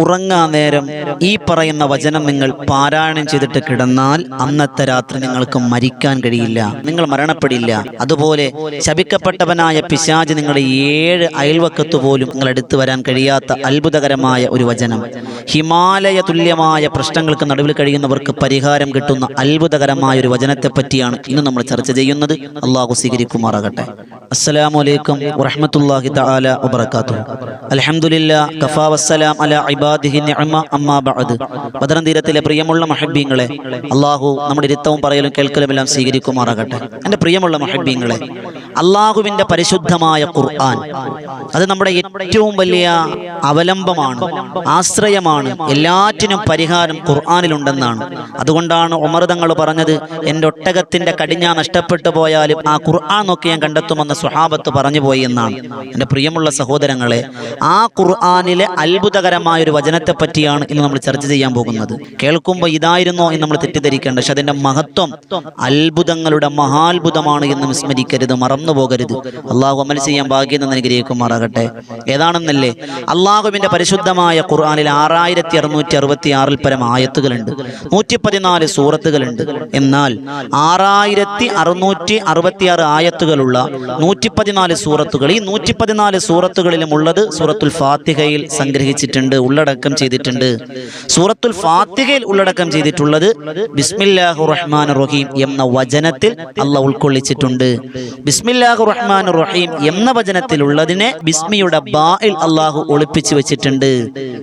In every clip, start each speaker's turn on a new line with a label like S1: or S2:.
S1: ഉറങ്ങാൻ നേരം ഈ പറയുന്ന വചനം നിങ്ങൾ പാരായണം ചെയ്തിട്ട് കിടന്നാൽ അന്നത്തെ രാത്രി നിങ്ങൾക്ക് മരിക്കാൻ കഴിയില്ല നിങ്ങൾ മരണപ്പെടില്ല. അതുപോലെ ശപിക്കപ്പെട്ടവനായ പിശാജ് നിങ്ങളുടെ ഏഴ് അയൽവക്കത്ത് പോലും നിങ്ങൾ എടുത്തു വരാൻ കഴിയാത്ത അത്ഭുതകരമായ ഒരു വചനം. ഹിമാലയ തുല്യമായ പ്രശ്നങ്ങൾക്ക് നടുവിൽ കഴിയുന്നവർക്ക് പരിഹാരം കിട്ടുന്ന അത്ഭുതകരമായ ഒരു വചനത്തെ പറ്റിയാണ് ഇന്ന് നമ്മൾ ചർച്ച ചെയ്യുന്നത്. അള്ളാഹു സ്വീകരിക്കുമാറാകട്ടെ. അസ്സലാമു അലൈക്കും വറഹ്മത്തുള്ളാഹി തആല വബറകാതുഹു. അൽഹംദുലില്ലാ അലാ ഇബാദിഹി നിഅമ അമ്മാ ബഅദ്. ബദറൻ തീരത്തിലെ പ്രിയമുള്ള മഹബ്ബീങ്ങളെ അള്ളാഹു നമ്മുടെ ഇരുത്തവും പറയലും കേൾക്കലുമെല്ലാം സ്വീകരിക്കുമാറാകട്ടെ. എന്റെ പ്രിയമുള്ള മഹബ്ബീങ്ങളെ അള്ളാഹുവിന്റെ പരിശുദ്ധമായ ഖുർആൻ. അത് നമ്മുടെ ഏറ്റവും വലിയ അവലംബമാണ് ആശ്രയമാണ് എല്ലാറ്റിനും പരിഹാരം ഖുർആാനിലുണ്ടെന്നാണ്. അതുകൊണ്ടാണ് ഉമർ തങ്ങൾ പറഞ്ഞത് എന്റെ ഒട്ടകത്തിന്റെ കടിഞ്ഞ നഷ്ടപ്പെട്ടു പോയാലും ആ ഖുർആൻ നോക്കി ഞാൻ കണ്ടെത്തുമെന്ന് സുഹാബത്ത് പറഞ്ഞു പോയി എന്നാണ്. എന്റെ പ്രിയമുള്ള സഹോദരങ്ങളെ ആ ഖുർആാനിലെ അത്ഭുതകരമായ ഒരു വചനത്തെ പറ്റിയാണ് ഇന്ന് നമ്മൾ ചർച്ച ചെയ്യാൻ പോകുന്നത്. കേൾക്കുമ്പോൾ ഇതായിരുന്നോ എന്ന് നമ്മൾ തെറ്റിദ്ധരിക്കേണ്ട പക്ഷെ അതിന്റെ മഹത്വം അത്ഭുതങ്ങളുടെ മഹാത്ഭുതമാണ് എന്ന് വിസ്മരിക്കരുത് മറന്നു പോകരുത് അള്ളാഹു അമൽ ചെയ്യാൻ ഭാഗ്യം എന്ന് അനുഗ്രഹിക്കുമാറാകട്ടെ. ഏതാണെന്നല്ലേ? അള്ളാഹുവിന്റെ പരിശുദ്ധമായ ഖുർആാനിൽ ആറായിരത്തി അറുന്നൂറ്റി അറുപത്തി ആറിൽ പരം ആയത്തുകളുണ്ട്. നൂറ്റി പതിനാല് സൂറത്തുകളുണ്ട്. എന്നാൽ ആറായിരത്തി അറുന്നൂറ്റി അറുപത്തി ആറ് ആയത്തുകളുള്ള നൂറ്റി പതിനാല് സൂറത്തുകൾ ഈ നൂറ്റി പതിനാല് സൂറത്തുകളിലും ഉള്ളത് സൂറത്തുൽ ഫാത്തിഹയിൽ സംഗ്രഹിച്ചിട്ടുണ്ട് ഉള്ളടക്കം ചെയ്തിട്ടുണ്ട്. സൂറത്തുൽ ഫാത്തിഹയിൽ ഉള്ളടക്കം ചെയ്തിട്ടുള്ളത് ബിസ്മില്ലാഹു റഹ്മാൻ റഹീം എന്ന വചനത്തിൽ അല്ല ഉൾക്കൊള്ളിച്ചിട്ടുണ്ട്. ബിസ്മില്ലാഹു റഹ്മാൻ റഹീം എന്ന വചനത്തിലുള്ളതിനെ ബിസ്മിയുടെ ബായിൽ അള്ളാഹു ഒളിപ്പിച്ചു വെച്ചിട്ടുണ്ട്.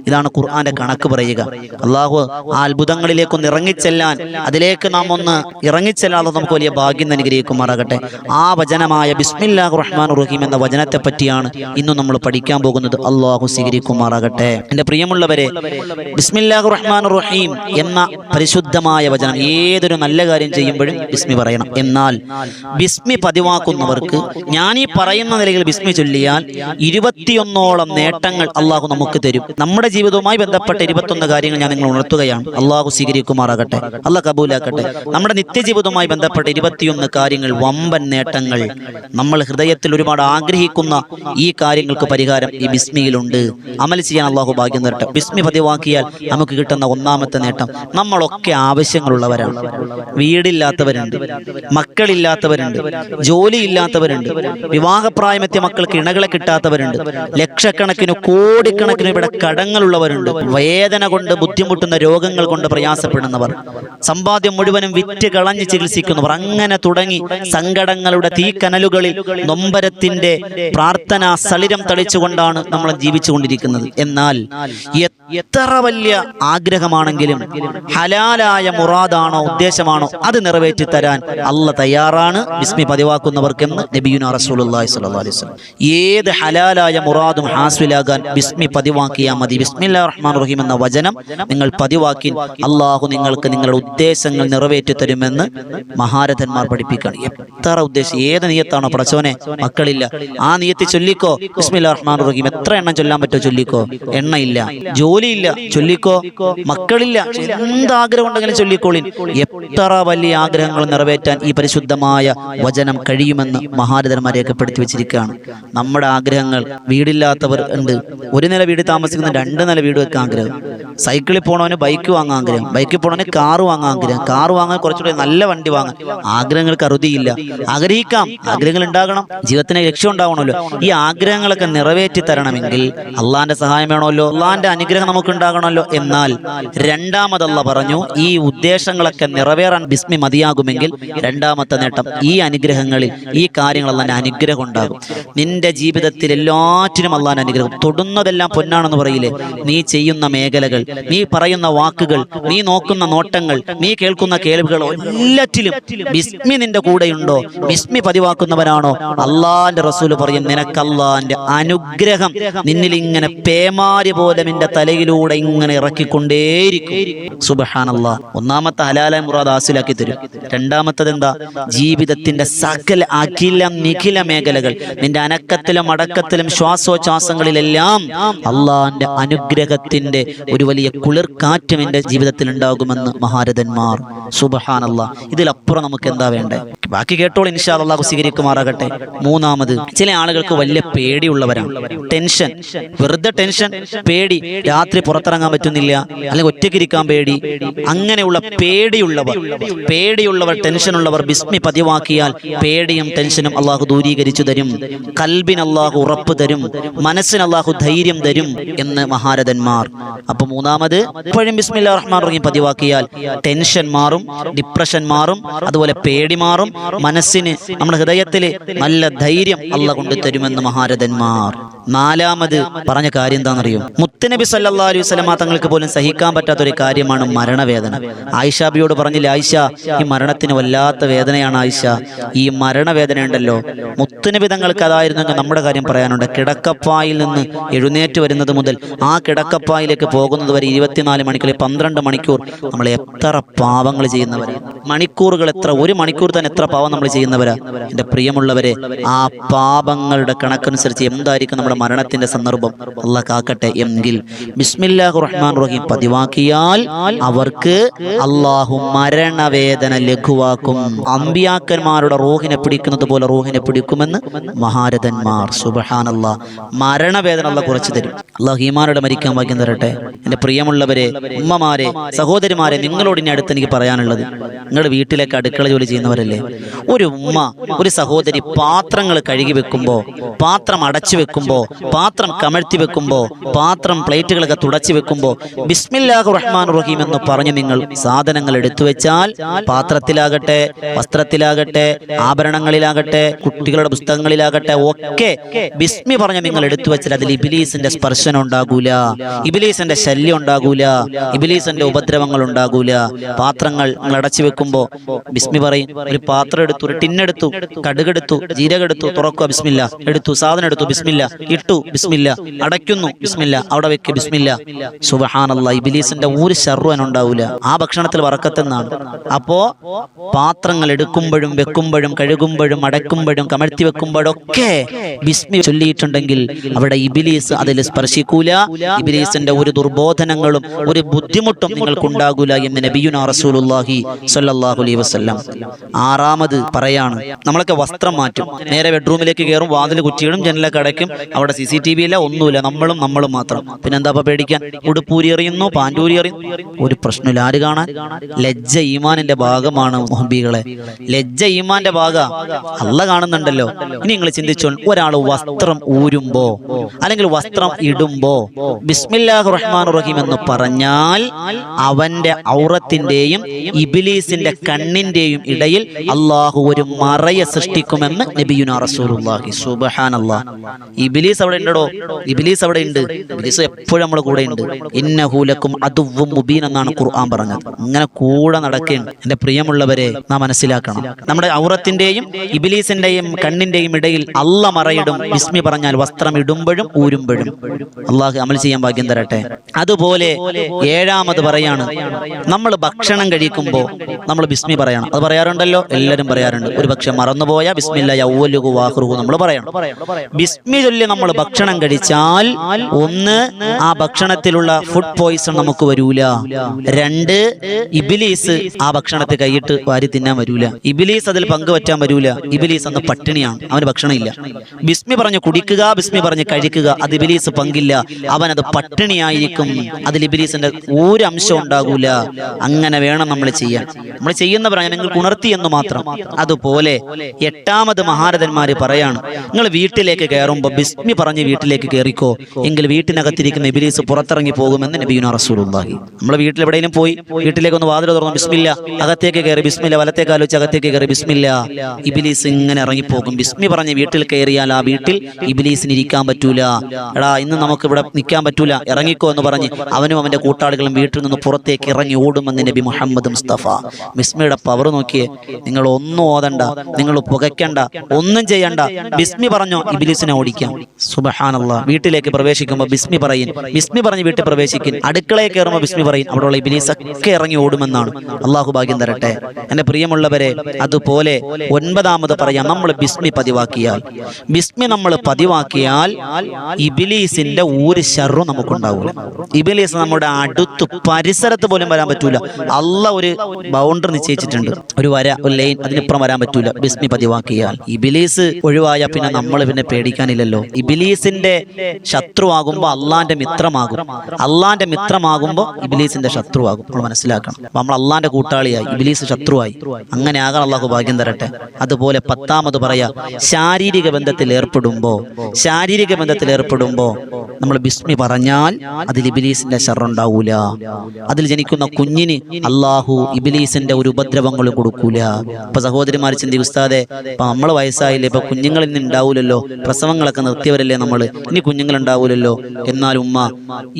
S1: ഇതാണ് ഖുർആന്റെ കണക്ക് പറയുക. അള്ളാഹു ആ അത്ഭുതങ്ങളിലേക്കൊന്ന് ഇറങ്ങിച്ചെല്ലാൻ അതിലേക്ക് നാം ഒന്ന് ഇറങ്ങിച്ചെല്ലാതെ നമുക്ക് വലിയ ഭാഗ്യം അനുഗ്രഹിക്കുമാറാകട്ടെ. ആ വചനമായ ബിസ്മില്ലാഹു റഹ്മാൻ റഹീം എന്ന വചനത്തെ പറ്റിയാണ് ഇന്നും നമ്മൾ പഠിക്കാൻ പോകുന്നത്. അള്ളാഹു സ്വീകരിക്കുമാറാകട്ടെ. എന്റെ പ്രിയമുള്ളവരെ ബിസ്മില്ലാഹു റഹ്മാൻ റഹീം എന്ന പരിശുദ്ധമായ വചനം ഏതൊരു നല്ല കാര്യം ചെയ്യുമ്പോഴും ബിസ്മി പറയണം. എന്നാൽ ബിസ്മി പതിവാക്കുന്നവർക്ക് ഞാൻ ഈ പറയുന്ന നിലയിൽ ബിസ്മി ചൊല്ലിയാൽ ഇരുപത്തിയൊന്നോളം നേട്ടങ്ങൾ അള്ളാഹു നമുക്ക് തരും. നമ്മുടെ ജീവിതവുമായി ബന്ധപ്പെട്ട ഇരുപത്തൊന്ന് കാര്യങ്ങൾ ഞാൻ നിങ്ങൾ ഉണർത്തുകയാണ്. അള്ളാഹു സ്വീകരിക്കുമാറാകട്ടെ. അള്ളാഹ് കബൂലാക്കട്ടെ. നമ്മുടെ നിത്യജീവിതവുമായി ബന്ധപ്പെട്ട ഇരുപത്തിയൊന്ന് കാര്യങ്ങൾ വമ്പൻ നേട്ടങ്ങൾ. നമ്മൾ ഹൃദയത്തിൽ ഒരുപാട് ആഗ്രഹിക്കുന്ന ഈ കാര്യങ്ങൾക്ക് പരിഹാരം ഈ ബിസ്മിയിലുണ്ട്. അമൽ ചെയ്യാൻ അള്ളാഹു ഭാഗ്യം നേട്ടം ബിസ്മി പതിവാക്കിയാൽ നമുക്ക് കിട്ടുന്ന ഒന്നാമത്തെ നേട്ടം നമ്മളൊക്കെ ആവശ്യങ്ങളുള്ളവരാണ്. വീടില്ലാത്തവരുണ്ട്. മക്കളില്ലാത്തവരുണ്ട്. ജോലിയില്ലാത്തവരുണ്ട് വിവാഹപ്രായമെത്തിയ മക്കൾക്ക് ഇണകളെ കിട്ടാത്തവരുണ്ട്. ലക്ഷക്കണക്കിന് കോടിക്കണക്കിന് ഇവിടെ കടങ്ങളുള്ളവരുണ്ട്. വേദന കൊണ്ട് ബുദ്ധിമുട്ടുന്ന രോഗങ്ങൾ കൊണ്ട് പ്രയാസപ്പെടുന്നവർ. സമ്പാദ്യം മുഴുവനും വിറ്റ് കളഞ്ഞ് ചികിത്സിക്കുന്നവർ. അങ്ങനെ തുടങ്ങി സങ്കടങ്ങളുടെ തീക്കനലുകളിൽ നൊമ്പരത്തിന്റെ പ്രാർത്ഥന സളിരം തളിച്ചുകൊണ്ടാണ് നമ്മൾ ജീവിച്ചുകൊണ്ടിരിക്കുന്നത്. എന്നാൽ എത്ര വലിയ ആഗ്രഹമാണെങ്കിലും ഹലാലായ മുറാദാണോ ഉദ്ദേശമാണോ അത് നിറവേറ്റി തരാൻ അല്ല തയ്യാറാണ്. ബിസ്മി പതിവാക്കുന്നവർക്കെന്ന് നബിയുന അലൈഹി വസല്ലം. ഏത് ഹലാലായ മുറാദും ഹാസ്വിലാകാൻ ബിസ്മി പതിവാക്കിയാൽ മതി. ബിസ്മില്ലാ റഹ്മാൻ റഹീം എന്ന വചനം നിങ്ങൾ പതിവാക്കി അള്ളാഹു നിങ്ങൾക്ക് നിങ്ങളുടെ ഉദ്ദേശങ്ങൾ നിറവേറ്റി തരുമെന്ന് മഹാരഥന്മാർ പഠിപ്പിക്കുകയാണ്. എത്ര ഉദ്ദേശം? ഏത് നീയത്താണോ പ്രച്ചോനെ മക്കളില്ല. ആ നീയത്തി ചൊല്ലിക്കോ? ബിസ്മില്ലാ റഹ്മാൻ റഹീം എത്ര എണ്ണം ചൊല്ലാൻ പറ്റുമോ ചൊല്ലിക്കോ? എണ്ണയില്ല. ജോലിയില്ല? ചൊല്ലിക്കോ? മക്കളില്ല. എന്ത് ആഗ്രഹം ഉണ്ടെങ്കിലും ചൊല്ലിക്കോളിൻ. എത്ര വലിയ ആഗ്രഹങ്ങൾ നിറവേറ്റാൻ ഈ പരിശുദ്ധമായ വചനം കഴിയുമെന്ന് മഹാരഥന്മാർ രേഖപ്പെടുത്തി വെച്ചിരിക്കുകയാണ്. നമ്മുടെ ആഗ്രഹങ്ങൾ വീടില്ലാത്തവർ ഉണ്ട്. ഒരു നില വീട് താമസിക്കുന്ന രണ്ട് നില വീട് വെക്കാൻ ആഗ്രഹം. സൈക്കിളിൽ പോണവന് ബൈക്ക് വാങ്ങാൻ ആഗ്രഹം. ബൈക്കിൽ പോണവന് കാർ വാങ്ങാൻ ആഗ്രഹം. കാർ വാങ്ങാൻ കുറച്ചുകൂടി നല്ല വണ്ടി വാങ്ങാൻ. ആഗ്രഹങ്ങൾക്ക് അറുതിയില്ല. ആഗ്രഹിക്കാം. ആഗ്രഹങ്ങൾ ഉണ്ടാകണം. ജീവിതത്തിന് ലക്ഷ്യം ഉണ്ടാവണമല്ലോ. ഈ ആഗ്രഹങ്ങളൊക്കെ നിറവേറ്റി തരണമെങ്കിൽ അള്ളാന്റെ സഹായം വേണമല്ലോ. അള്ളാന്റെ അനുഗ്രഹം നമുക്ക് ഉണ്ടാകണമല്ലോ. എന്നാൽ രണ്ടാമതല്ല പറഞ്ഞു ഈ ഉദ്ദേശങ്ങളൊക്കെ നിറവേറാൻ ബിസ്മി മതിയാകുമെങ്കിൽ രണ്ടാമത്തെ നേട്ടം ഈ അനുഗ്രഹങ്ങളിൽ ഈ കാര്യങ്ങളെല്ലാം അനുഗ്രഹം ഉണ്ടാകും. നിന്റെ ജീവിതത്തിൽ എല്ലാറ്റിനും അള്ളാൻ അനുഗ്രഹം. തൊടുന്നതെല്ലാം പൊന്നാണെന്ന് പറയില്ലേ? നീ ചെയ്യുന്ന മേഖലകൾ നീ പറയുന്ന വാക്കുകൾ നീ നോക്കുന്ന നോട്ടങ്ങൾ നീ കേൾക്കുന്ന കേൾവികൾ എല്ലാറ്റിലും ബിസ്മി നിന്റെ കൂടെയുണ്ടോ? ബിസ്മി പതിവാക്കുന്നവനാണോ? അള്ളാന്റെ റസൂൽ പറയും നിനക്കല്ലാന്റെ അനുഗ്രഹം നിന്നിൽ ഇങ്ങനെ പേമാരി പോലെ നിന്റെ തലയിലൂടെ ഇങ്ങനെ ഇറക്കിക്കൊണ്ടേയിരിക്കും. സുബഹാനല്ല. ഒന്നാമത്തെ ഹലാല മുറാദ് ഹാസിലാക്കി തരും. രണ്ടാമത്തത് എന്താ ജീവിതത്തിന്റെ സകല അഖില നിഖില മേഖലകൾ. നിന്റെ അനക്കത്തിലും അടക്കത്തിലും ശ്വാസോച്ഛാസങ്ങളിലെല്ലാം അള്ളാന്റെ അനുഗ്രഹത്തിന്റെ ഒരു വലിയ കുളിർക്കാറ്റ് എന്റെ ജീവിതത്തിൽ ഉണ്ടാകുമെന്ന് മഹാരഥന്മാർ. സുബഹാനല്ല. ഇതിലപ്പുറം നമുക്ക് എന്താ വേണ്ടേ? ബാക്കി കേട്ടോൾ ഇൻഷാ അള്ളാഹു സ്വീകരിക്കുമാറാകട്ടെ. മൂന്നാമത് ചില ആളുകൾക്ക് വലിയ പേടിയുള്ളവരാണ് ടെൻഷൻ. വെറുതെ ടെൻഷൻ പേടി. രാത്രി പുറത്തിറങ്ങാൻ പറ്റുന്നില്ല അല്ലെങ്കിൽ ഒറ്റയ്ക്കിരിക്കാൻ പേടി. അങ്ങനെയുള്ള പേടിയുള്ളവർ പേടിയുള്ളവർ ടെൻഷൻ ഉള്ളവർ ബിസ്മി പതിവാക്കിയാൽ പേടിയും ടെൻഷനും അള്ളാഹു ദൂരീകരിച്ചു തരും. കൽബിന് അള്ളാഹു ഉറപ്പ് തരും. മനസ്സിന് അള്ളാഹു ധൈര്യം തരും എന്ന് മഹാരഥന്മാർ. അപ്പൊ മൂന്നാമത് ഇപ്പോഴും ബിസ്മില്ലാ റഹ്മാൻ റഹീം പതിവാക്കിയാൽ ടെൻഷൻ മാറും ഡിപ്രഷൻ മാറും അതുപോലെ പേടി മാറും. മനസ്സിന് നമ്മുടെ ഹൃദയത്തിൽ നല്ല ധൈര്യം അള്ള കൊണ്ട് തരുമെന്ന് മഹാരഥന്മാർ. നാലാമത് പറഞ്ഞ കാര്യം എന്താണെന്നറിയോ? മുത്തനബി സല്ലാ അലൈഹി സ്വലമാ തങ്ങൾക്ക് പോലും സഹിക്കാൻ പറ്റാത്ത ഒരു കാര്യമാണ് മരണവേദന. ആയിഷാബിയോട് പറഞ്ഞില്ല ആയിഷ ഈ മരണത്തിന് വല്ലാത്ത വേദനയാണ് ആയിഷ. ഈ മരണവേദന ഉണ്ടല്ലോ. മുത്തനബി തങ്ങൾക്ക് അതായിരുന്നെങ്കിൽ നമ്മുടെ കാര്യം പറയാനുണ്ട്. കിടക്കപ്പായിൽ നിന്ന് എഴുന്നേറ്റ് വരുന്നത് മുതൽ ആ കിടക്കപ്പായിലേക്ക് പോകുന്നത് വരെ ഇരുപത്തിനാല് മണിക്കൂർ പന്ത്രണ്ട് മണിക്കൂർ നമ്മൾ എത്ര പാവങ്ങൾ ചെയ്യുന്നവരാണ് മണിക്കൂറുകൾ എത്ര ഒരു മണിക്കൂർ തന്നെ എത്ര പാവം നമ്മൾ ചെയ്യുന്നവരാ. എന്റെ പ്രിയമുള്ളവരെ ആ പാപങ്ങളുടെ കണക്കനുസരിച്ച് എന്തായിരിക്കും നമ്മുടെ മരണത്തിന്റെ സന്ദർഭം അല്ല കാക്കട്ടെ എങ്കിൽ ബിസ്മില്ലാഹു റഹ്മാൻ റഹീം പതിവാക്കിയാൽ അവർക്ക് അള്ളാഹു മരണവേദന ലഘുവാക്കും. അമ്പിയാക്കന്മാരുടെ റൂഹിനെ പിടിക്കുന്നത് പോലെ റൂഹിനെ പിടിക്കുമെന്ന് മഹാരഥന്മാർ സുബഹാനല്ല മരണവേദന അല്ല കുറച്ച് തരും. അള്ളാഹു ഈമാനോട് മരിക്കാൻ ഭാഗ്യം തരട്ടെ. എന്റെ പ്രിയമുള്ളവരെ ഉമ്മമാരെ സഹോദരിമാരെ നിങ്ങളോട് ഇനി അടുത്ത് എനിക്ക് പറയാനുള്ളത് നിങ്ങളുടെ വീട്ടിലേക്ക് അടുക്കള ജോലി ചെയ്യുന്നവരല്ലേ? ഒരു ഉമ്മ ഒരു സഹോദരി പാത്രങ്ങൾ കഴുകി വെക്കുമ്പോൾ പാത്രം അടച്ചു വെക്കുമ്പോ പാത്രം കമഴ്ത്തി വെക്കുമ്പോൾ പാത്രം പ്ലേറ്റുകളൊക്കെ തുടച്ചു വെക്കുമ്പോൾ ബിസ്മില്ലാഹു റഹ്മാൻ റഹീം എന്ന് പറഞ്ഞു നിങ്ങൾ സാധനങ്ങൾ എടുത്തു വെച്ചാൽ പാത്രത്തിലാകട്ടെ വസ്ത്രത്തിലാകട്ടെ ആഭരണങ്ങളിലാകട്ടെ കുട്ടികളുടെ പുസ്തകങ്ങളിലാകട്ടെ ഒക്കെ ബിസ്മി പറഞ്ഞ് നിങ്ങൾ എടുത്തു വെച്ചാൽ അതിൽ ഇബിലീസിന്റെ സ്പർശനം ഉണ്ടാകൂല ഇബിലീസിന്റെ ശല്യം ഉണ്ടാകൂല ഇബിലീസിന്റെ ഉപദ്രവങ്ങൾ ഉണ്ടാകൂല. പാത്രങ്ങൾ നിങ്ങൾ അടച്ചു വെക്കുമ്പോൾ ബിസ്മി പറയും ഒരു പാത്രം എടുത്തു ഒരു ടിന്നെടുത്തു കടുകെടുത്തു ജീരകെടുത്തു തുറക്കുക ബിസ്മില്ല എടുത്തു സാധനം എടുത്തു ബിസ്മില്ല. ഇട്ടു ബിസ്മില്ല. അടയ്ക്കുന്നു ബിസ്മില്ല. അവിടെ വെക്ക് ബിസ്മില്ല. സുബഹാനല്ല ഇബിലീസിന്റെ ഒരു ശർവൻ ഉണ്ടാവില്ല ആ ഭക്ഷണത്തിൽ വറക്കത്തെന്നാണ്. അപ്പോ പാത്രങ്ങൾ എടുക്കുമ്പോഴും വെക്കുമ്പോഴും കഴുകുമ്പോഴും അടയ്ക്കുമ്പോഴും കമഴ്ത്തി വെക്കുമ്പോഴൊക്കെ ബിസ്മി ചൊല്ലിയിട്ടുണ്ടെങ്കിൽ അവിടെ ഇബിലീസ് അതിൽ സ്പർശിക്കൂല. ഇബിലീസിന്റെ ഒരു ദുർബോധനങ്ങളും ഒരു ബുദ്ധിമുട്ടും നിങ്ങൾക്ക് നിങ്ങൾക്കുണ്ടാകൂല എന്ന് നബിയുന റസൂലുല്ലാഹി സ്വല്ലല്ലാഹു അലൈഹി വസല്ലം ആറാമത് പറയാണ്. നമ്മളൊക്കെ വസ്ത്രം മാറ്റും. നേരെ ബെഡ്റൂമിലേക്ക് കയറും വാതിൽ കുറ്റിയിടും ജനലൊക്കെ അടയ്ക്കും. അവിടെ സി സി ടി വി ഇല്ല ഒന്നുമില്ല. നമ്മളും നമ്മളും മാത്രം. പിന്നെന്താ പേടിക്കാൻ? ഉടുപ്പൂരി എറിയുന്നു പാന്റൂരി എറിയുന്നു ഒരു പ്രശ്നമില്ല. ആര് കാണാൻ? ലജ്ജ ഈമാനിന്റെ ഭാഗമാണ് മുഹബികളെ. ലജ്ജ ഈമാന്റെ ഭാഗ അല്ല കാണുന്നുണ്ടല്ലോ. ഇനി നിങ്ങൾ ചിന്തിച്ചോ ഒരാൾ വസ്ത്രം ഊരുമ്പോ അല്ലെങ്കിൽ വസ്ത്രം ഇടുമ്പോ ബിസ്മില്ലാഹു റഹ്മാൻ റഹീം എന്ന് പറഞ്ഞാൽ അവന്റെ ഔറത്തിന്റെയും ഇബിലീസിന്റെ കണ്ണിന്റെയും ഇടയിൽ അള്ളാഹു ഒരു മറയെ സൃഷ്ടിക്കുമെന്ന് നബിയുന റസൂലുള്ളാഹി. സുബ്ഹാനല്ലാഹ് ഇബിലീസ് അവിടെ ഉണ്ടോ ഇബിലീസ് അവിടെ ഉണ്ട്. ഇബിലീസ് എപ്പോഴും നമ്മുടെ കൂടെ ഉണ്ട്. ഇന്നഹൂലക്കും അതുവും മുബീൻ എന്നാണ് ഖുർആൻ പറഞ്ഞത്. ഇങ്ങനെ കൂടെ നടക്കേണ്ട. എന്റെ പ്രിയമുള്ളവരെ നാം മനസ്സിലാക്കണം. നമ്മുടെ ഔറത്തിന്റെയും ഇബിലീസിന്റെയും കണ്ണിന്റെയും ഇടയിൽ അല്ല മറയിടും. വിസ്മി പറഞ്ഞാൽ വസ്ത്രം ഇടുമ്പോഴും ഊരുമ്പോഴും. അള്ളാഹു അമൽ ചെയ്യാൻ ഭാഗ്യം തരട്ടെ. അതുപോലെ ഏഴാമത് പറയാണ്. നമ്മൾ ഭക്ഷണം കഴിക്കുമ്പോൾ നമ്മൾ ബിസ്മി പറയണം. അത് പറയാറുണ്ടല്ലോ? എല്ലാവരും പറയാറുണ്ട്. ഒരു പക്ഷെ മറന്നുപോയ ബിസ്മില്ല യൗവലുഹു വാഹ്റുഹു നമ്മൾ പറയണം. ബിസ്മി ചൊല്ലി നമ്മൾ ഭക്ഷണം കഴിച്ചാൽ ഒന്ന് ആ ഭക്ഷണത്തിലുള്ള ഫുഡ് പോയിസൺ നമുക്ക് വരൂല. രണ്ട് ഇബിലീസ് ആ ഭക്ഷണത്തെ കൈയിട്ട് വാരി തിന്നാൻ വരൂല. ഇബിലീസ് അതിൽ പങ്കുവറ്റാൻ വരൂല. ഇബിലീസ് അന്ന് പട്ടിണിയാണ്. അവന് ഭക്ഷണം ഇല്ല ബിസ്മി പറഞ്ഞ് കുടിക്കുക ബിസ്മി പറഞ്ഞ് കഴിക്കുക. അത് ഇബിലീസ് പങ്കില്ല. അവനത് പട്ടിണിയായിരിക്കും. അതിൽ ഇബിലീസിന്റെ ഒരു അംശം ഉണ്ടാകൂല. അങ്ങനെ വേണം നമ്മൾ ചെയ്യാൻ. നമ്മൾ ചെയ്യുന്നവരാണ് നിങ്ങൾക്ക് ഉണർത്തി എന്ന് മാത്രം. അതുപോലെ എട്ടാമത് മഹാരഥന്മാർ പറയാണ് നിങ്ങൾ വീട്ടിലേക്ക് കയറുമ്പോൾ ബിസ്മി പറഞ്ഞ് വീട്ടിലേക്ക് കയറിക്കോ. എങ്കിൽ വീട്ടിനകത്തിരിക്കുന്ന ഇബിലീസ് പുറത്തിറങ്ങി പോകുമെന്ന് നബീന റസൂലുള്ളാഹി. നമ്മൾ വീട്ടിൽ എവിടെയെങ്കിലും പോയി വീട്ടിലേക്ക് ഒന്ന് വാതിൽ തുറന്നു ബിസ്മില്ല. അകത്തേക്ക് കയറി ബിസ്മില്ല. വലത്തേക്ക് ആലോചിച്ച് അകത്തേക്ക് കയറി ബിസ്മില്ല. ഇബിലീസ് ഇങ്ങനെ ഇറങ്ങിപ്പോകും. ബിസ്മി പറഞ്ഞ് വീട്ടിൽ കയറിയാൽ ആ വീട്ടിൽ ഇബിലീസിന് ഇരിക്കാൻ പറ്റൂല. എടാ ഇന്ന് നമുക്ക് ഇവിടെ നിൽക്കാൻ പറ്റൂല. ഇറങ്ങിക്കോ എന്ന് പറഞ്ഞ് അവനും അവന്റെ കൂട്ടാളികളും വീട്ടിൽ നിന്ന് പുറത്തേക്ക് ഇറങ്ങി ഓടുമെന്ന് നബി മുഹമ്മദ് മുസ്തഫ. ബിസ്മിയുടെ പവർ നോക്കിയേ നിങ്ങൾ ഒന്നും ഓതണ്ട നിങ്ങൾ പുകയ്ക്കണ്ട ഒന്നും ചെയ്യണ്ട. ബിസ്മി പറഞ്ഞോ ഇബിലിസിനെ ഓടിക്കാം. സുബഹാനല്ല. വീട്ടിലേക്ക് പ്രവേശിക്കുമ്പോൾ ബിസ്മി പറയും ബിസ്മി പറഞ്ഞ് വീട്ടിൽ പ്രവേശിക്കും. അടുക്കളയിൽ കയറുമ്പോൾ ബിസ്മി പറയും അവിടെയുള്ള ഇബിലീസ് ഒക്കെ ഇറങ്ങി ഓടുമെന്നാണ്. അള്ളാഹു ഭാഗ്യം തരട്ടെ. എന്റെ പ്രിയമുള്ളവരെ അതുപോലെ ഒൻപതാമത് പറയാം. നമ്മൾ ബിസ്മി പതിവാക്കിയാൽ. ബിസ്മി നമ്മൾ പതിവാക്കിയാൽ ഇബിലീസിന്റെ ഒരു ഷർറും നമുക്കുണ്ടാവില്ല ഇബിലീസ് നമ്മുടെ അടുത്ത് പരിസരത്ത് പോലും വരാൻ പറ്റൂല. അല്ല ഒരു ബൗണ്ടറി നിശ്ചയിച്ചിട്ടുണ്ട്. ഒരു വര ഒരു ലൈൻ അതിനിപ്പുറം വരാൻ പറ്റൂല. ബിസ്മി പതിവാക്കിയാൽ. ഇബിലീസ് ഒഴിവായ പിന്നെ നമ്മൾ പിന്നെ പേടിക്കാനില്ലല്ലോ. ഇബിലീസ് ഇബിലീസിന്റെ ശത്രുവാകുമ്പോൾ അള്ളാന്റെ മിത്രമാകും. അള്ളാന്റെ മിത്രമാകുമ്പോൾ ഇബിലീസിന്റെ ശത്രുവാകും. നമ്മൾ മനസ്സിലാക്കണം. നമ്മൾ അള്ളാന്റെ കൂട്ടാളിയായി. ഇബിലീസ് ശത്രുവായി. അങ്ങനെ ആകാൻ അള്ളാഹു ഭാഗ്യം തരട്ടെ. അതുപോലെ പത്താമത് പറയാ ശാരീരിക ബന്ധത്തിൽ ഏർപ്പെടുമ്പോൾ ശാരീരിക ബന്ധത്തിൽ ഏർപ്പെടുമ്പോൾ നമ്മൾ ബിസ്മി പറഞ്ഞാൽ അതിൽ ഇബിലീസിന്റെ ഷറുണ്ടാവൂല അതിൽ ജനിക്കുന്ന കുഞ്ഞിന് അള്ളാഹു ഇബിലീസിന്റെ ഒരു ഉപദ്രവങ്ങൾ കൊടുക്കൂല. ഇപ്പൊ സഹോദരിമാർ ചിന്തി ഉസ്താദെ ഇപ്പൊ നമ്മൾ വയസ്സായില്ലേ ഇപ്പൊ കുഞ്ഞുങ്ങളിൽ നിന്ന് ഉണ്ടാവൂലല്ലോ പ്രസവങ്ങളൊക്കെ നിർത്തിയവരല്ലേ നമ്മൾ ഇനി കുഞ്ഞുങ്ങൾ ഉണ്ടാവൂലല്ലോ. എന്നാൽ ഉമ്മ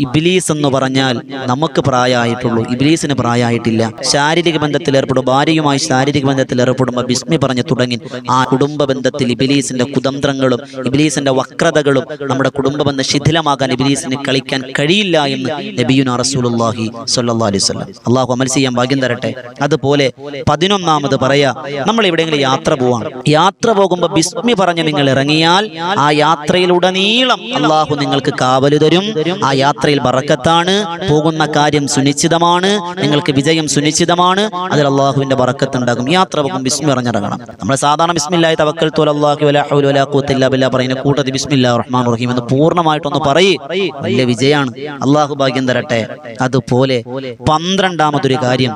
S1: ഇബിലീസ് എന്ന് പറഞ്ഞാൽ നമുക്ക് പ്രായമായിട്ടുള്ളൂ ഇബിലീസിന് പ്രായമായിട്ടില്ല. ശാരീരിക ബന്ധത്തിൽ ഏർപ്പെടും ഭാര്യയുമായി ശാരീരിക ബന്ധത്തിൽ ഏർപ്പെടുമ്പോൾ ബിസ്മി പറഞ്ഞു തുടങ്ങി ആ കുടുംബ ബന്ധത്തിൽ ഇബിലീസിന്റെ കുതന്ത്രങ്ങളും ഇബിലീസിന്റെ വക്രതകളും നമ്മുടെ കുടുംബ ബന്ധം ശിഥിലമാകാൻ ഇബിലീസിന് കളിക്കാൻ കഴിയില്ല എന്ന് നബിയുന റസൂലുള്ളാഹി സല്ലല്ലാഹു അലൈഹി വസല്ലം. അള്ളാഹു അമൽ ചെയ്യാൻ ഭാഗ്യം തരട്ടെ. അതുപോലെ പതിനൊന്നാമത് പറയാ നമ്മൾ എവിടെയെങ്കിലും യാത്ര പോവാണ്. യാത്ര പോകുമ്പോൾ ബിസ്മി പറഞ്ഞ് നിങ്ങൾ ഇറങ്ങിയാൽ ആ യാത്രയിലുടനീളം അള്ളാഹു നിങ്ങൾക്ക് കാവൽ തരും. ആ യാത്രയിൽ ബറക്കത്താണ്. പോകുന്ന കാര്യം സുനിശ്ചിതമാണ്. നിങ്ങൾക്ക് വിജയം സുനിശ്ചിതമാണ്. അതിൽ അള്ളാഹുവിന്റെ ബറക്കത്തുണ്ടാകും. യാത്ര പോകും ബിസ്മി പറഞ്ഞിറങ്ങണം. നമ്മൾ സാധാരണ ബിസ്മില്ലായി തവക്കൽ തോൽ അള്ളാഹു പറയുന്ന കൂട്ടത്തിൽ ബിസ്മില്ലാ റഹ്മാൻ റഹീം എന്ന് പൂർണമായിട്ടൊന്ന് പറയ്. വലിയ വിജയാണ് അള്ളാഹു ഭാഗ്യം തരട്ടെ. അതുപോലെ പന്ത്രണ്ടാമതൊരു കാര്യം.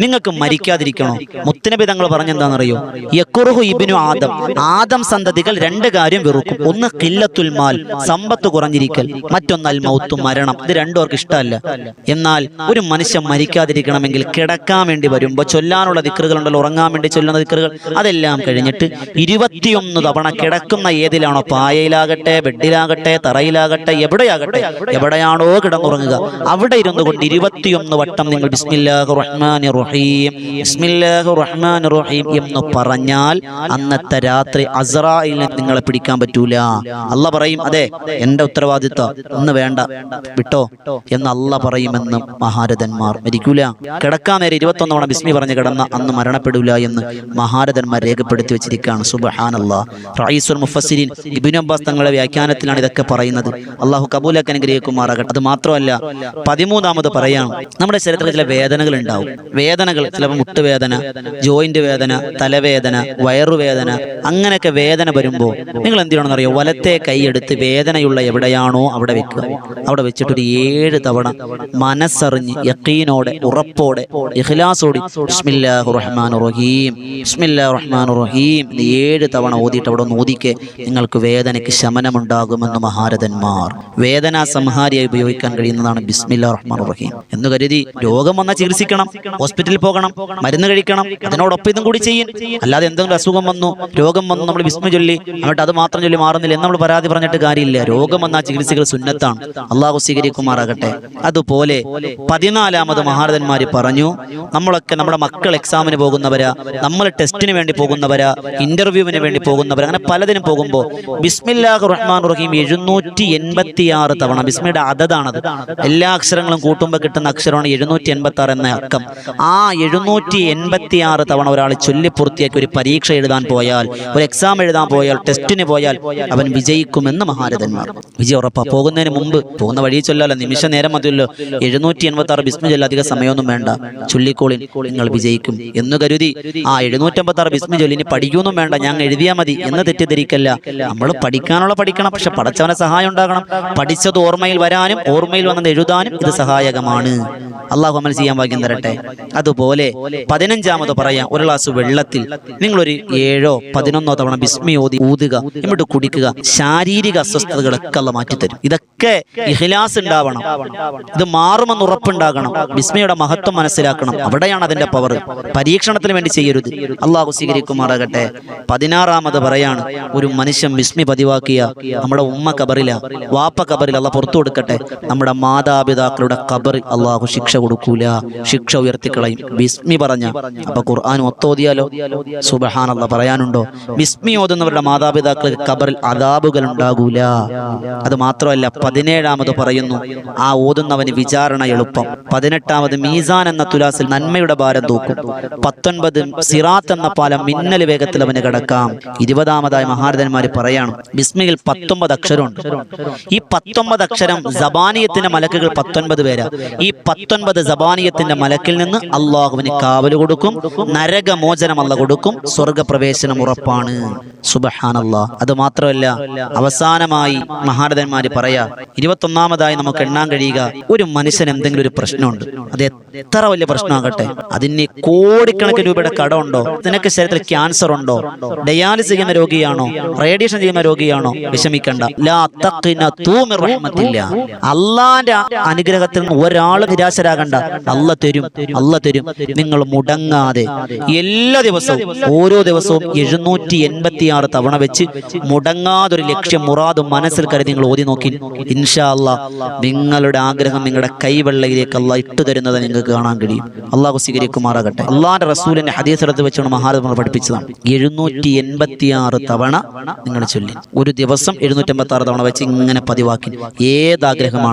S1: നിങ്ങൾക്ക് മരിക്കാതിരിക്കണോ? മുത്തനബി തങ്ങൾ പറഞ്ഞെന്താണെന്നറിയോ? യക്കുറുഹു ഇബിനു ആദം. ആദം സന്തതികൾ രണ്ട് കാര്യം വെറുക്കും. ഒന്ന് കില്ലത്തുൽ മാൽ സമ്പത്ത് കുറഞ്ഞിരിക്കൽ. മറ്റൊന്നൽ മൗത്തു മരണം. ഇത് രണ്ടുപേർക്ക് ഇഷ്ടമല്ല. എന്നാൽ ഒരു മനുഷ്യൻ മരിക്കാതിരിക്കണമെങ്കിൽ കിടക്കാൻ വേണ്ടി വരുമ്പോൾ ചൊല്ലാനുള്ള ദിക്കറുകൾ ഉണ്ടല്ലോ ഉറങ്ങാൻ വേണ്ടി ചൊല്ലുന്ന ദിക്കറുകൾ അതെല്ലാം കഴിഞ്ഞിട്ട് ഇരുപത്തിയൊന്ന് തവണ കിടക്കുന്ന ഏതിലാണോ? പായയിലാകട്ടെ ബെഡിലാകട്ടെ തറയിലാകട്ടെ എവിടെയാകട്ടെ എവിടെയാണോ കിടന്നുറങ്ങുക. അവിടെ ഇരുന്നു കൊണ്ട് ഇരുപത്തിയൊന്ന് വട്ടം നിങ്ങൾ റഹ്മാൻ റഹീം റഹീം എന്ന് പറഞ്ഞാൽ അന്നത്തെ രാത്രി അസറായിലിനെ നിങ്ങളെ പിടിക്കാൻ പറ്റൂല. അല്ല പറയും അതെ എന്റെ ഉത്തരവാദിത്വം ഒന്ന് വേണ്ട. വിട്ടോ? എന്ന് അല്ല പറയുമെന്ന് മഹാരഥന്മാർ മരിക്കൂല. കിടക്കാൻ നേരെ ഇരുപത്തൊന്നോണം ബിസ്മി പറഞ്ഞ് കിടന്ന അന്ന് മരണപ്പെടില്ല എന്ന് മഹാരഥന്മാർ രേഖപ്പെടുത്തി വെച്ചിരിക്കുകയാണ്. സുബഹാനല്ലാ. റഈസുൽ മുഫസ്സിരീൻ ഇബ്നു അബ്ബാസ് തങ്ങളുടെ വ്യാഖ്യാനത്തിലാണ് ഇതൊക്കെ പറയുന്നത്. അള്ളാഹു കബൂലൊക്കെ അനുഗ്രഹിക്കുമാറാകട്ടെ. അത് മാത്രമല്ല പതിമൂന്നാമത് പറയാം നമ്മുടെ ശരീരത്തിൽ ചില വേദനകൾ ഉണ്ടാവും. വേദനകൾ ചിലപ്പോൾ മുട്ടുവേദന ജോയിന്റ് വേദന തലവേദന വയറുവേദന അങ്ങനെയൊക്കെ വേദന വരുമ്പോൾ നിങ്ങൾ എന്ത് ചെയ്യണമെന്ന് അറിയോ? വലത്തെ കൈയെടുത്ത് വേദനയുള്ള എവിടെയാണോ അവിടെ വെക്കുക. അവിടെ വെച്ചിട്ട് ഒരു ഏഴ് തവണ മനസ്സറിഞ്ഞ് യക്കീനോടെ ഉറപ്പോടെ റഹ്മാൻ റഹീം റഹീം ഏഴ് തവണ ഓതിയിട്ട് അവിടെ ഒന്ന് ഓതിക്കെ നിങ്ങൾക്ക് വേദനയ്ക്ക് ശമനമുണ്ടാകുമെന്ന് മഹാരഥന്മാർ. വേദനാ സംഹാരിയായി ഉപയോഗിക്കാൻ കഴിയുന്നതാണ് ബിസ്മില്ല റഹ്മാൻ റഹീം. എന്ന് കരുതി രോഗം വന്നാൽ ചികിത്സിക്കണം ഹോസ്പിറ്റലിൽ പോകണം മരുന്ന് കഴിക്കണം അതിനോടൊപ്പം ഇതും കൂടി ചെയ്യും. അല്ലാതെ എന്തെങ്കിലും അസുഖം വന്നു രോഗം വന്നു നമ്മൾ വിസ്മ ചൊല്ലി എന്നിട്ട് അത് മാത്രം ചൊല്ലി മാറുന്നില്ല എന്ന് നമ്മൾ പരാതി പറഞ്ഞിട്ട് കാര്യമില്ല. രോഗം വന്നാൽ ചികിത്സകൾ സുന്നത്താണ്. അള്ളാഹു സ്വീകരിക്കുമാറാകട്ടെ. അതുപോലെ പതിനാലാമത് മഹാരഥന്മാർ പറഞ്ഞു നമ്മളൊക്കെ നമ്മുടെ മക്കൾ എക്സാമിന് പോകുന്നവരാ നമ്മൾ ടെസ്റ്റിന് വേണ്ടി പോകുന്നവരാ ഇന്റർവ്യൂവിന് വേണ്ടി പോകുന്നവരാ അങ്ങനെ പലതിനും പോകുമ്പോൾ ബിസ്മില്ലാഹ് റഹ്മാൻ റഹീം എഴുന്നൂറ്റി എൺപത്തി ആറ് തവണ ബിസ്മിയുടെ അതതാണത് എല്ലാ അക്ഷരങ്ങളും കൂട്ടുമ്പോൾ കിട്ടുന്ന അക്ഷരമാണ് എഴുന്നൂറ്റി എൺപത്തി ആറ് എന്ന അക്കം. ആ എഴുന്നൂറ്റി എൺപത്തി ആറ് തവണ ഒരാൾ ചൊല്ലി പൂർത്തിയാക്കി ഒരു പരീക്ഷ എഴുതാൻ പോയാൽ ഒരു എക്സാം എഴുതാൻ പോയാൽ ടെസ്റ്റിന് പോയാൽ അവൻ വിജയിക്കുമെന്ന് മഹാരഥന്മാർ. വിജയ ഉറപ്പാ പോകുന്നതിന് മുമ്പ് പോകുന്ന വഴി ചൊല്ലാലോ നിമിഷ നേരം മതിയല്ലോ. എഴുന്നൂറ്റി എൺപത്തി ആറ് ബിസ്മി ചൊല്ല അധികം സമയമൊന്നും വേണ്ട. ചൊല്ലിക്കോളിൻ നിങ്ങൾ വിജയിക്കും എന്ന് കരുതി. ആ എഴുന്നൂറ്റമ്പത്തി ആറ് ബിസ്മി ചൊല്ലി ഇനി പഠിക്കൊന്നും വേണ്ട ഞാൻ എഴുതിയാൽ മതി എന്ന് തെറ്റിദ്ധരിക്കല്ല. നമ്മൾ പഠിക്കാനുള്ള പഠിക്കണം പക്ഷെ പഠിച്ചവനെ സഹായം ഉണ്ടാകണം. പഠിച്ചത് ഓർമ്മയിൽ വരാനും ഓർമ്മയിൽ വന്നത് എഴുതാനും ഇത് സഹായകമാണ്. അള്ളാഹു അമൽ ചെയ്യാൻ ഭാഗ്യം തരട്ടെ. അതുപോലെ പതിനഞ്ചാമത് പറയാം ഒരു ഗ്ലാസ് വെള്ളത്തിൽ നിങ്ങളൊരു ഏഴോ പതിനൊന്നോ തവണ ബിസ്മി ഓതി ഊതുക എന്നിട്ട് കുടിക്കുക ശാരീരിക അസ്വസ്ഥതകളൊക്കെ അല്ല മാറ്റിത്തരും. ഇതൊക്കെ ഇഹ്ലാസ് ഉണ്ടാവണം. ഇത് മാറുമെന്ന് ഉറപ്പുണ്ടാകണം. ബിസ്മയുടെ മഹത്വം മനസ്സിലാക്കണം. അവിടെയാണ് അതിന്റെ പവർ. പരീക്ഷണത്തിന് വേണ്ടി ചെയ്യരുത്. അള്ളാഹു സ്വീകരിക്കുമാറാകട്ടെ. പതിനാറാമത് പറയാണ് ഒരു മനുഷ്യൻ ബിസ്മി പതിവാക്കിയ നമ്മുടെ ഉമ്മ കബറില വാപ്പ കബറിൽ അല്ല പുറത്തു കൊടുക്കട്ടെ. നമ്മുടെ മാതാപിതാക്കളുടെ കബറിൽ അള്ളാഹു ശിക്ഷ കൊടുക്കൂല ശിക്ഷ ഉയർത്തിക്കളയും. ബിസ്മി പറഞ്ഞ അപ്പൊ ഖുർആൻ ഒത്തോതിയാലോ? സുബഹാനല്ല പറയാനുണ്ടോ? ബിസ്മി ഓതുന്നവരുടെ മാതാപിതാക്കൾക്ക് കബറിൽ അതാബുകൾ ഉണ്ടാകൂല. അത് മാത്രമല്ല പതിനേഴാമത് പറയുന്നു ആ ഓതുന്നവന് വിചാരണ എളുപ്പം. പതിനെട്ടാമത് മീസാൻ എന്ന തുലാസിൽ നന്മയുടെ ഭാരം തൂക്കും. പത്തൊൻപത് സിറാത്ത് എന്ന പാലം മിന്നൽ വേഗത്തിൽ അവന് കിടക്കാം. ഇരുപതാമതായി മഹാരഥന്മാർ പറയാണ് ബിസ്മിയിൽ പത്തൊമ്പത് അക്ഷരമുണ്ട്. ഈ പത്തൊമ്പത് അക്ഷരം ജബാനിയത്തിന്റെ മലക്കുകൾ പത്തൊൻപത് പേരാ. ഈ പത്തൊൻപത് ജബാനിയത്തിന്റെ മലക്കിൽ നിന്ന് അള്ളാഹുവിന് കാവൽ കൊടുക്കും നരകമോചനം അല്ല കൊടുക്കും സ്വർഗപ്രവേശനം ഉറപ്പാണ്. സുബഹാനല്ലാ. അത് മാത്രമല്ല അവസാനമായി മഹാരഥന്മാര് പറയാ ഇരുപത്തൊന്നാമതായി നമുക്ക് എണ്ണാൻ കഴിയുക ഒരു മനുഷ്യന് എന്തെങ്കിലും ഒരു പ്രശ്നമുണ്ട്. അത് എത്ര വലിയ പ്രശ്നമാകട്ടെ. അതിന് കോടിക്കണക്കിന് രൂപയുടെ കടമുണ്ടോ? നിനക്ക് ശരീരത്തിൽ ക്യാൻസർ ഉണ്ടോ? ഡയാലിസിസ് ചെയ്യുന്ന രോഗിയാണോ? റേഡിയേഷൻ ചെയ്യുന്ന രോഗിയാണോ? വിഷമിക്കണ്ട. അല്ല. അള്ളാന്റെ അനുഗ്രഹത്തിൽ ഒരാൾ നിരാശരാകണ്ട. അല്ല തരും അല്ല തരും. നിങ്ങൾ മുടങ്ങാതെ എല്ലാ ദിവസവും ഓരോ ദിവസവും എഴുന്നൂറ്റി എൺപത്തി ആറ് തവണ വെച്ച് മുടങ്ങാതെ ഒരു ലക്ഷ്യം മുറാദും മനസ്സിൽ കരുതി നിങ്ങൾ ഓതി നോക്കി. ഇൻഷാ നിങ്ങളുടെ ആഗ്രഹം നിങ്ങളുടെ കൈവെള്ളയിലേക്ക് അല്ല ഇട്ടു തരുന്നത് നിങ്ങൾക്ക് കാണാൻ കഴിയും. അള്ളാഹു സ്വീകരിക്കുമാറാകട്ടെ. അള്ളാന്റെ റസൂലിന്റെ ഹദീസ് എടുത്ത് വെച്ചാണ് മഹാരഥ പഠിപ്പിച്ചതാണ്. എഴുന്നൂറ്റി എൺപത്തി ആറ് തവണ നിങ്ങൾ ചൊല്ലി. ഒരു ദിവസം എഴുന്നൂറ്റി എൺപത്തി ആറ് തവണ വെച്ച് ഇങ്ങനെ പതിവാക്കി.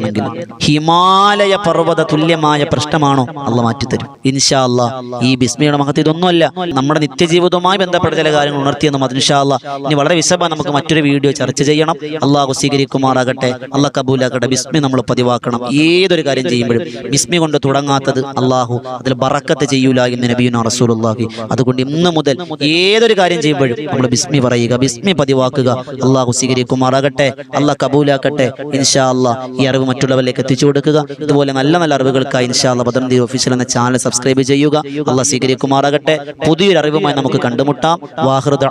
S1: ഏതാഗ്രഹമാണെങ്കിലും ഹിമാലയ പർവത തുല്യമായ പ്രശ്നമാണോ? അള്ള മാറ്റിത്തരും. ഇൻഷാ അല്ല ഈ ബിസ്മിയുടെ മഹത്വം ഇതൊന്നുമല്ല. നമ്മുടെ നിത്യജീവിതവുമായി ബന്ധപ്പെട്ട ചില കാര്യങ്ങൾ ഉണർത്തിയെന്നും ഇൻഷാ അല്ലാ ഇനി വളരെ വിശദമായി നമുക്ക് മറ്റൊരു വീഡിയോ ചർച്ച ചെയ്യണം. അള്ളാഹു സ്വീകരിക്കുമാറാകട്ടെ. അള്ളാഹ് കബൂലാക്കട്ടെ. ബിസ്മി നമ്മൾ പതിവാക്കണം. ഏതൊരു കാര്യം ചെയ്യുമ്പോഴും ബിസ്മി കൊണ്ട് തുടങ്ങാത്തത് അള്ളാഹു അതിൽ ബറക്കത്ത് ചെയ്യൂല എന്ന് നബീന റസൂലുള്ളാഹി. അതുകൊണ്ട് ഇന്ന് മുതൽ ഏതൊരു കാര്യം ചെയ്യുമ്പോഴും നമ്മൾ ബിസ്മി പറയുക ബിസ്മി പതിവാക്കുക. അള്ളാഹു സ്വീകരിക്കുമാറാകട്ടെ. അള്ളാഹ് കബൂലാക്കട്ടെ. ഇൻഷാ അള്ളാഹ് ഈ അറിവ് മറ്റുള്ളവരിലേക്ക് എത്തിച്ചു കൊടുക്കുക. ഇതുപോലെ നല്ല നല്ല അറിവുകൾക്കായി ഇൻഷാല്ല ബദർദി ഓഫീസിൽ എന്ന ചാനൽ സബ്സ്ക്രൈബ് ചെയ്യുക. അള്ള സ്വീകരിക്കുമാറാകട്ടെ. പുതിയൊരു അറിവുമായി നമുക്ക് കണ്ടുമുട്ടാം. വാഹൃദ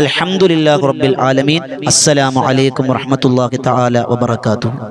S1: അൽഹംദുലില്ലാഹി റബ്ബിൽ ആലമീൻ. അസ്സലാമു അലൈക്കും വറഹ്മത്തുള്ളാഹി തആല വബറകാതുഹു.